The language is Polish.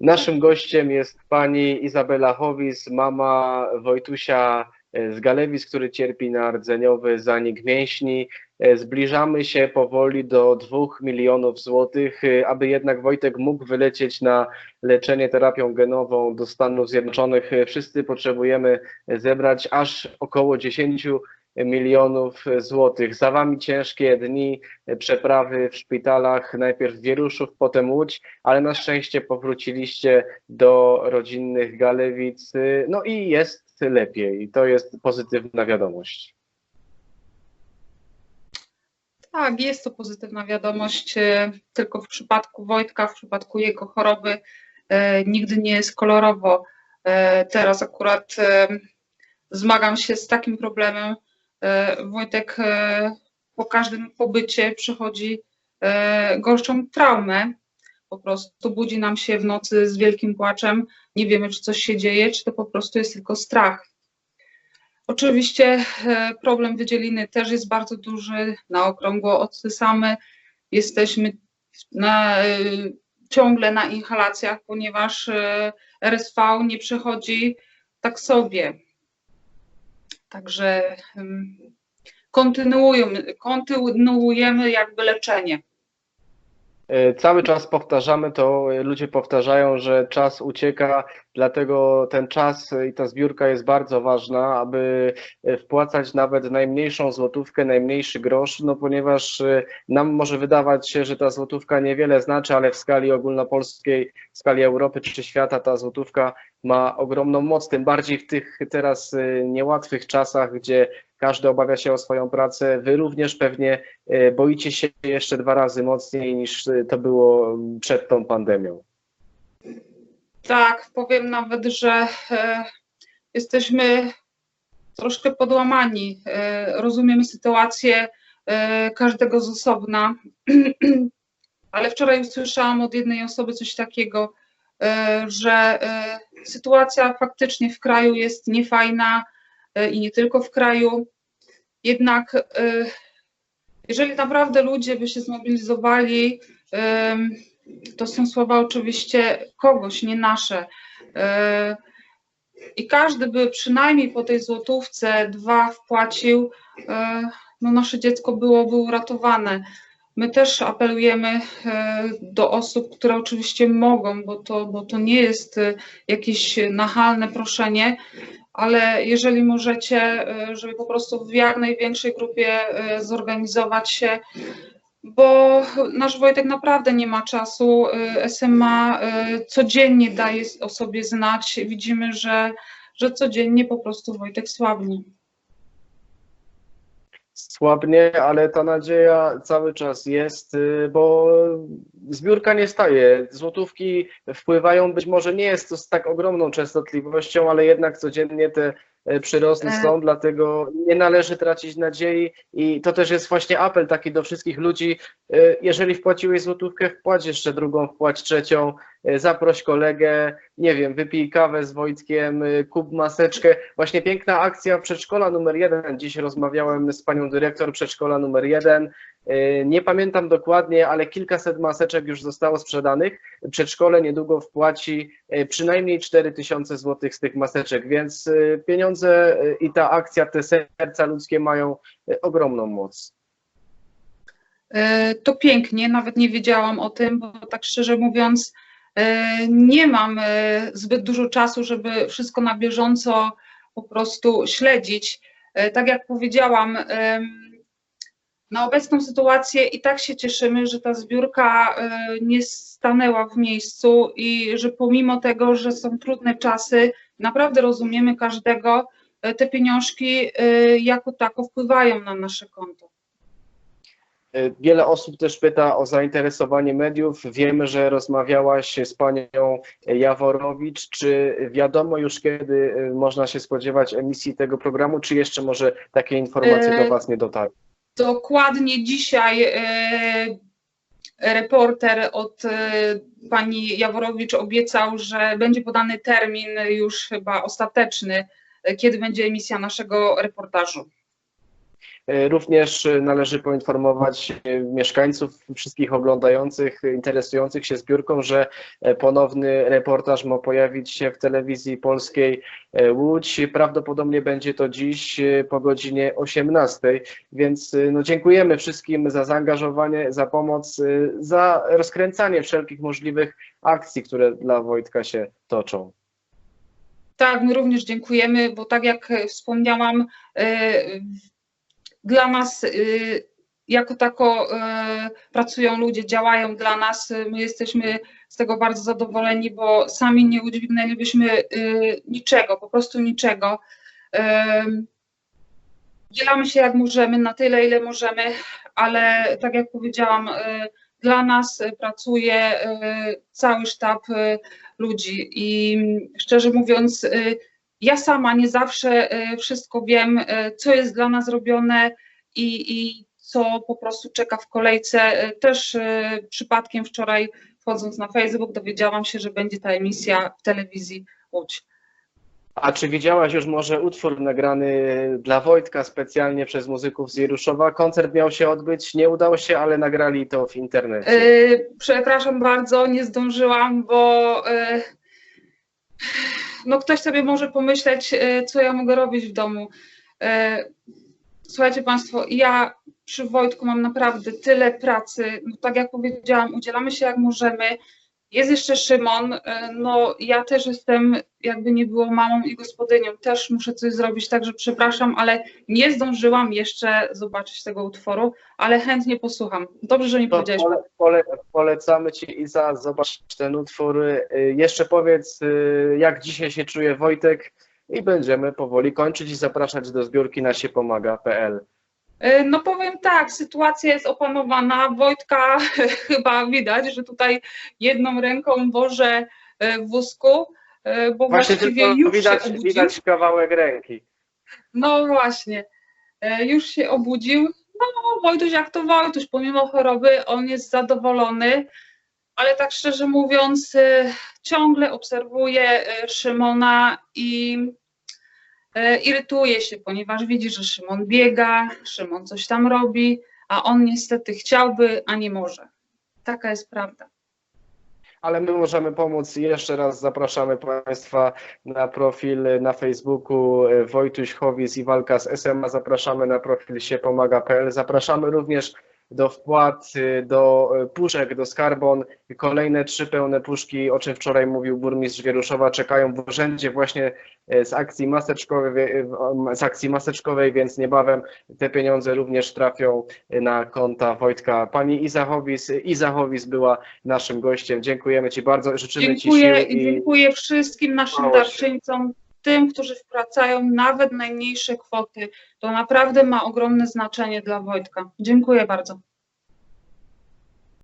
Naszym gościem jest pani Izabela Howis, mama Wojtusia e, z Galewic, który cierpi na rdzeniowy zanik mięśni. E, Zbliżamy się powoli do 2 milionów złotych, e, aby jednak Wojtek mógł wylecieć na leczenie terapią genową do Stanów Zjednoczonych. Wszyscy potrzebujemy zebrać aż około 10 milionów złotych. Za wami ciężkie dni, przeprawy w szpitalach, najpierw Wieruszów, potem Łódź, ale na szczęście powróciliście do rodzinnych Galewic, no i jest lepiej. To jest pozytywna wiadomość. Tak, jest to pozytywna wiadomość, e, tylko w przypadku Wojtka, w przypadku jego choroby e, nigdy nie jest kolorowo. E, Teraz akurat e, zmagam się z takim problemem. E, Wojtek e, po każdym pobycie przychodzi e, gorszą traumę. Po prostu budzi nam się w nocy z wielkim płaczem. Nie wiemy, czy coś się dzieje, czy to po prostu jest tylko strach. Oczywiście problem wydzieliny też jest bardzo duży, na okrągło odsyssamy, jesteśmy na, ciągle na inhalacjach, ponieważ RSV nie przechodzi tak sobie. Także em, kontynuujemy, kontynuujemy jakby leczenie. E, Cały czas powtarzamy to, e, ludzie powtarzają, że czas ucieka, dlatego ten czas i ta zbiórka jest bardzo ważna, aby e, wpłacać nawet najmniejszą złotówkę, najmniejszy grosz, no ponieważ nam może wydawać się, że ta złotówka niewiele znaczy, ale w skali ogólnopolskiej, w skali Europy czy świata ta złotówka ma ogromną moc, tym bardziej w tych teraz niełatwych czasach, gdzie każdy obawia się o swoją pracę. Wy również pewnie e, boicie się jeszcze dwa razy mocniej niż e, to było przed tą pandemią. Tak, powiem nawet, że e, jesteśmy troszkę podłamani. Rozumiemy sytuację każdego z osobna, ale wczoraj usłyszałam od jednej osoby coś takiego, że sytuacja faktycznie w kraju jest niefajna i nie tylko w kraju. Jednak e, jeżeli naprawdę ludzie by się zmobilizowali, to są słowa oczywiście kogoś, nie nasze. E, I każdy by przynajmniej po tej złotówce dwa wpłacił, e, no nasze dziecko byłoby uratowane. My też apelujemy e, do osób, które oczywiście mogą, bo to, bo to nie jest e, jakieś nachalne proszenie, ale jeżeli możecie, e, żeby po prostu w jak największej grupie e, zorganizować się, bo nasz Wojtek naprawdę nie ma czasu. y, SMA y, codziennie daje o sobie znać. Widzimy, że, że codziennie po prostu Wojtek słabnie. Słabnie, ale ta nadzieja cały czas jest, y, bo zbiórka nie staje. Złotówki wpływają, być może nie jest to z tak ogromną częstotliwością, ale jednak codziennie te przyrosty E. są, dlatego nie należy tracić nadziei i to też jest właśnie apel taki do wszystkich ludzi. e, Jeżeli wpłaciłeś złotówkę, wpłać jeszcze drugą, wpłać trzecią, e, zaproś kolegę, nie wiem, wypij kawę z Wojtkiem, e, kup maseczkę. Właśnie piękna akcja przedszkola numer jeden. Dziś rozmawiałem z panią dyrektor przedszkola numer jeden. E, Nie pamiętam dokładnie, ale kilkaset maseczek już zostało sprzedanych. Przedszkole niedługo wpłaci e, przynajmniej 4 tysiące złotych z tych maseczek, więc e, pieniądze i ta akcja, te serca ludzkie mają ogromną moc. To pięknie, nawet nie wiedziałam o tym, bo tak szczerze mówiąc, nie mam zbyt dużo czasu, żeby wszystko na bieżąco po prostu śledzić. Tak jak powiedziałam, na obecną sytuację i tak się cieszymy, że ta zbiórka e, nie stanęła w miejscu i że pomimo tego, że są trudne czasy, naprawdę rozumiemy każdego, e, te pieniążki e, jako tako wpływają na nasze konto. Wiele osób też pyta o zainteresowanie mediów. Wiemy, że rozmawiałaś z panią Jaworowicz. Czy wiadomo już, kiedy można się spodziewać emisji tego programu, czy jeszcze może takie informacje do Was nie dotarły? Dokładnie dzisiaj e, reporter od e, pani Jaworowicz obiecał, że będzie podany termin już chyba ostateczny, e, kiedy będzie emisja naszego reportażu. E, Również e, należy poinformować e, mieszkańców, wszystkich oglądających, interesujących się zbiórką, że ponowny reportaż ma pojawić się w telewizji polskiej Łódź. Prawdopodobnie będzie to dziś po godzinie 18, więc no, dziękujemy wszystkim za zaangażowanie, za pomoc, za rozkręcanie wszelkich możliwych akcji, które dla Wojtka się toczą. Tak, my również dziękujemy, bo tak jak wspomniałam, dla nas e, jako tako e, pracują ludzie, działają dla nas. My jesteśmy z tego bardzo zadowoleni, bo sami nie udźwignęlibyśmy e, niczego, po prostu niczego. Dzielamy się jak możemy, na tyle, ile możemy, ale tak jak powiedziałam, dla nas pracuje cały sztab ludzi i szczerze mówiąc, ja sama nie zawsze e, wszystko wiem, e, co jest dla nas robione i, i co po prostu czeka w kolejce. E, Też przypadkiem wczoraj wchodząc na Facebook dowiedziałam się, że będzie ta emisja w telewizji Łódź. A czy widziałaś już może utwór nagrany dla Wojtka specjalnie przez muzyków z Jeruszowa? Koncert miał się odbyć, nie udało się, ale nagrali to w internecie. E, Przepraszam bardzo, nie zdążyłam, bo e, no ktoś sobie może pomyśleć, e, co ja mogę robić w domu. E, Słuchajcie Państwo, ja przy Wojtku mam naprawdę tyle pracy. No, tak jak powiedziałam, udzielamy się jak możemy. Jest jeszcze Szymon. e, No, ja też jestem, jakby nie było mamą i gospodynią, też muszę coś zrobić, także przepraszam, ale nie zdążyłam jeszcze zobaczyć tego utworu, ale chętnie posłucham. Dobrze, że mi To powiedziałeś. pole, pole, polecamy Ci Iza, zobacz ten utwór. Y, Jeszcze powiedz, y, jak dzisiaj się czuje Wojtek i będziemy powoli kończyć i zapraszać do zbiórki na siepomaga.pl. E, No powiem tak, sytuacja jest opanowana. Wojtka chyba widać, że tutaj jedną ręką wożę e, w wózku, e, bo Właśnie właściwie już widać, się obudził. widać kawałek ręki. No właśnie, e, już się obudził. No Wojtuś jak to Wojtuś, pomimo choroby on jest zadowolony, ale tak szczerze mówiąc ciągle obserwuję Szymona i irytuje się, ponieważ widzi, że Szymon biega, Szymon coś tam robi, a on niestety chciałby, a nie może. Taka jest prawda. Ale my możemy pomóc. Jeszcze raz zapraszamy Państwa na profil na Facebooku e, Wojtuś Chowis i walka z SMA. Zapraszamy na profil siepomaga.pl. Zapraszamy również do wpłat, y, do y, puszek, do skarbon. Kolejne trzy pełne puszki, o czym wczoraj mówił burmistrz Wieruszowa, czekają w urzędzie właśnie e, z akcji maseczkowej, z akcji maseczkowej, więc niebawem te pieniądze również trafią na konta Wojtka. Pani Iza Chowis była naszym gościem. Dziękujemy Ci bardzo, życzymy Ci Dziękuję sił i dziękuję wszystkim naszym darczyńcom, tym, którzy wpłacają nawet najmniejsze kwoty. To naprawdę ma ogromne znaczenie dla Wojtka. Dziękuję bardzo.